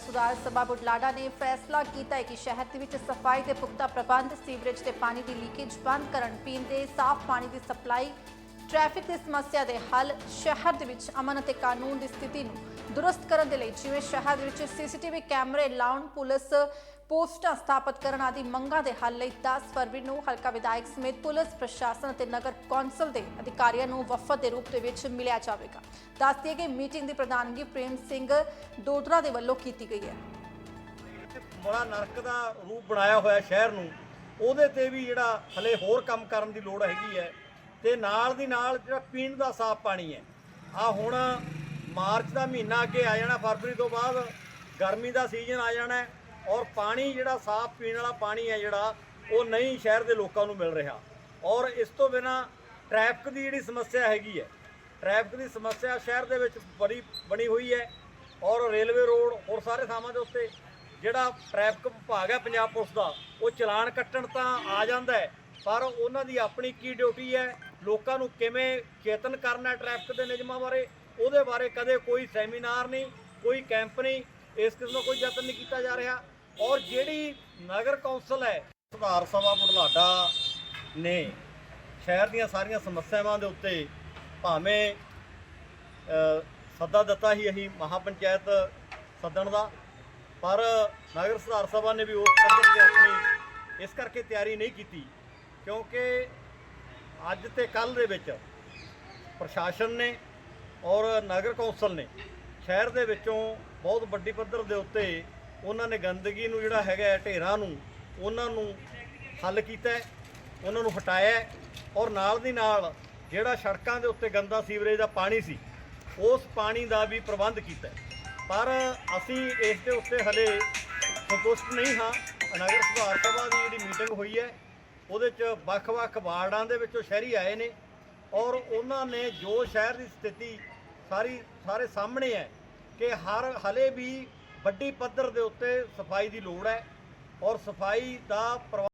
ਸੁਧਾਰ ਸਭਾ ਬੁਢਲਾਡਾ ਨੇ ਫੈਸਲਾ ਕੀਤਾ ਹੈ ਕਿ ਸ਼ਹਿਰ ਦੇ ਵਿੱਚ ਸਫ਼ਾਈ ਤੇ ਪੁਖਤਾ ਪ੍ਰਬੰਧ, ਸੀਵਰੇਜ ਤੇ ਪਾਣੀ ਦੀ ਲੀਕੇਜ ਬੰਦ ਕਰਨ, ਪੀਣ ਦੇ ਸਾਫ਼ ਪਾਣੀ ਦੀ ਸਪਲਾਈ, ਟ੍ਰੈਫਿਕ ਦੀ ਸਮੱਸਿਆ ਦੇ ਹੱਲ, ਸ਼ਹਿਰ ਦੇ ਵਿੱਚ ਅਮਨ ਅਤੇ ਕਾਨੂੰਨ ਦੀ ਸਥਿਤੀ ਨੂੰ ਦੁਰਸਤ ਕਰਨ ਦੇ ਲਈ ਜਿਵੇਂ ਸ਼ਹਿਰ ਦੇ ਵਿੱਚ ਸੀਸੀਟੀਵੀ ਕੈਮਰੇ ਲਾਉਣ ਪੁਲਿਸ ਪੋਸਟਾਂ ਸਥਾਪਿਤ ਕਰਨ ਆਦਿ ਮੰਗਾਂ ਦੇ ਹੱਲ ਲਈ 10 ਫਰਵਰੀ ਨੂੰ ਹਲਕਾ ਵਿਧਾਇਕ ਸਮੇਤ ਪੁਲਿਸ ਪ੍ਰਸ਼ਾਸਨ ਅਤੇ ਨਗਰ ਕੌਂਸਲ ਦੇ ਅਧਿਕਾਰੀਆਂ ਨੂੰ ਵਫਦ ਦੇ ਰੂਪ ਦੇ ਵਿੱਚ ਮਿਲਿਆ ਜਾਵੇਗਾ। ਦੱਸ ਦਈਏ ਕਿ ਮੀਟਿੰਗ ਦੀ ਪ੍ਰਧਾਨਗੀ ਪ੍ਰੇਮ ਸਿੰਘ ਦੋਦਰਾ ਦੇ ਵੱਲੋਂ ਕੀਤੀ ਗਈ ਹੈ। ਬੜਾ ਨਰਕ ਦਾ ਰੂਪ ਬਣਾਇਆ ਹੋਇਆ ਸ਼ਹਿਰ ਨੂੰ, ਉਹਦੇ ਤੇ ਵੀ ਜਿਹੜਾ ਹਲੇ ਹੋਰ ਕੰਮ ਕਰਨ ਦੀ ਲੋੜ ਹੈਗੀ ਹੈ ਤੇ ਨਾਲ ਦੀ ਨਾਲ ਜਿਹੜਾ ਪੀਣ ਦਾ ਸਾਫ਼ ਪਾਣੀ ਹੈ। ਆ ਹੁਣ ਮਾਰਚ ਦਾ ਮਹੀਨਾ ਅੱਗੇ ਆ ਜਾਣਾ, ਫਰਵਰੀ ਤੋਂ ਬਾਅਦ ਗਰਮੀ ਦਾ ਸੀਜ਼ਨ ਆ ਜਾਣਾ ਔਰ ਪਾਣੀ ਜਿਹੜਾ ਸਾਫ਼ ਪੀਣ ਵਾਲਾ ਪਾਣੀ ਹੈ ਜਿਹੜਾ, ਉਹ ਨਹੀਂ ਸ਼ਹਿਰ ਦੇ ਲੋਕਾਂ ਨੂੰ ਮਿਲ ਰਿਹਾ। ਔਰ ਇਸ ਤੋਂ ਬਿਨਾ ਟ੍ਰੈਫਿਕ ਦੀ ਜਿਹੜੀ ਸਮੱਸਿਆ ਹੈਗੀ ਹੈ, ਟ੍ਰੈਫਿਕ ਦੀ ਸਮੱਸਿਆ ਸ਼ਹਿਰ ਦੇ ਵਿੱਚ ਬੜੀ ਬਣੀ ਹੋਈ ਹੈ ਔਰ ਰੇਲਵੇ ਰੋਡ ਹੋਰ ਸਾਰੇ ਥਾਵਾਂ ਦੇ ਉੱਤੇ ਜਿਹੜਾ ਟ੍ਰੈਫਿਕ ਵਿਭਾਗ ਹੈ ਪੰਜਾਬ ਪੁਲਿਸ ਦਾ, ਉਹ ਚਲਾਨ ਕੱਟਣ ਤਾਂ ਆ ਜਾਂਦਾ ਹੈ, ਪਰ ਉਹਨਾਂ ਦੀ ਆਪਣੀ ਕੀ ਡਿਊਟੀ ਹੈ, ਲੋਕਾਂ ਨੂੰ ਕਿਵੇਂ ਚੇਤਨ ਕਰਨਾ ਹੈ ਟ੍ਰੈਫਿਕ ਦੇ ਨਿਯਮਾਂ ਬਾਰੇ, ਉਹਦੇ ਬਾਰੇ ਕਦੇ ਕੋਈ ਸੈਮੀਨਾਰ ਨਹੀਂ, ਕੋਈ ਕੈਂਪ ਨਹੀਂ ਇਸ ਕਿਸਮ ਦਾ ਕੋਈ ਯਤਨ ਨਹੀਂ ਕੀਤਾ ਜਾ ਰਿਹਾ ਔਰ ਜਿਹੜੀ ਨਗਰ ਕੌਂਸਲ ਹੈ, ਸੁਧਾਰ ਸਭਾ ਬੁਢਲਾਡਾ ਨੇ ਸ਼ਹਿਰ ਦੀਆਂ ਸਾਰੀਆਂ ਸਮੱਸਿਆਵਾਂ ਦੇ ਉੱਤੇ ਭਾਵੇਂ ਸੱਦਾ ਦਿੱਤਾ ਹੀ ਅਸੀਂ ਮਹਾਪੰਚਾਇਤ ਸੱਦਣ ਦਾ, ਪਰ ਨਗਰ ਸੁਧਾਰ ਸਭਾ ਨੇ ਵੀ ਉਸ ਪੱਧਰ ਤੇ ਆਪਣੀ ਇਸ ਕਰਕੇ ਤਿਆਰੀ ਨਹੀਂ ਕੀਤੀ ਕਿਉਂਕਿ ਅੱਜ ਤੇ ਕੱਲ ਦੇ ਵਿੱਚ ਪ੍ਰਸ਼ਾਸਨ ਨੇ ਔਰ ਨਗਰ ਕੌਂਸਲ ਨੇ ਸ਼ਹਿਰ ਦੇ ਵਿੱਚੋਂ ਬਹੁਤ ਵੱਡੀ ਪੱਧਰ ਦੇ ਉੱਤੇ ਉਹਨਾਂ ਨੇ ਗੰਦਗੀ ਨੂੰ ਜਿਹੜਾ ਹੈਗਾ ਢੇਰਾਂ ਨੂੰ, ਉਹਨਾਂ ਨੂੰ ਹੱਲ ਕੀਤਾ ਉਹਨਾਂ ਨੂੰ ਹਟਾਇਆ ਔਰ ਨਾਲ ਦੀ ਨਾਲ ਜਿਹੜਾ ਸੜਕਾਂ ਦੇ ਉੱਤੇ ਗੰਦਾ ਸੀਵਰੇਜ ਦਾ ਪਾਣੀ ਸੀ, ਉਸ ਪਾਣੀ ਦਾ ਵੀ ਪ੍ਰਬੰਧ ਕੀਤਾ ਪਰ ਅਸੀਂ ਇਸ ਦੇ ਉੱਤੇ ਹਲੇ ਸੰਤੁਸ਼ਟ ਨਹੀਂ ਹਾਂ। ਨਗਰ ਸੁਧਾਰ ਸਭਾ ਦੀ ਜਿਹੜੀ ਮੀਟਿੰਗ ਹੋਈ ਹੈ, ਉਹਦੇ 'ਚ ਵੱਖ-ਵੱਖ ਵਾਰਡਾਂ ਦੇ ਵਿੱਚੋਂ ਸ਼ਹਿਰੀ ਆਏ ਨੇ ਔਰ ਉਹਨਾਂ ਨੇ ਜੋ ਸ਼ਹਿਰ ਦੀ ਸਥਿਤੀ ਸਾਰੀ, ਸਾਰੇ ਸਾਹਮਣੇ ਹੈ ਕਿ ਹਰ ਹਲੇ ਵੀ ਵੱਡੀ ਪੱਧਰ ਦੇ ਉੱਤੇ ਸਫ਼ਾਈ ਦੀ ਲੋੜ ਹੈ ਔਰ ਸਫ਼ਾਈ ਦਾ ਪ੍ਰਬੰਧ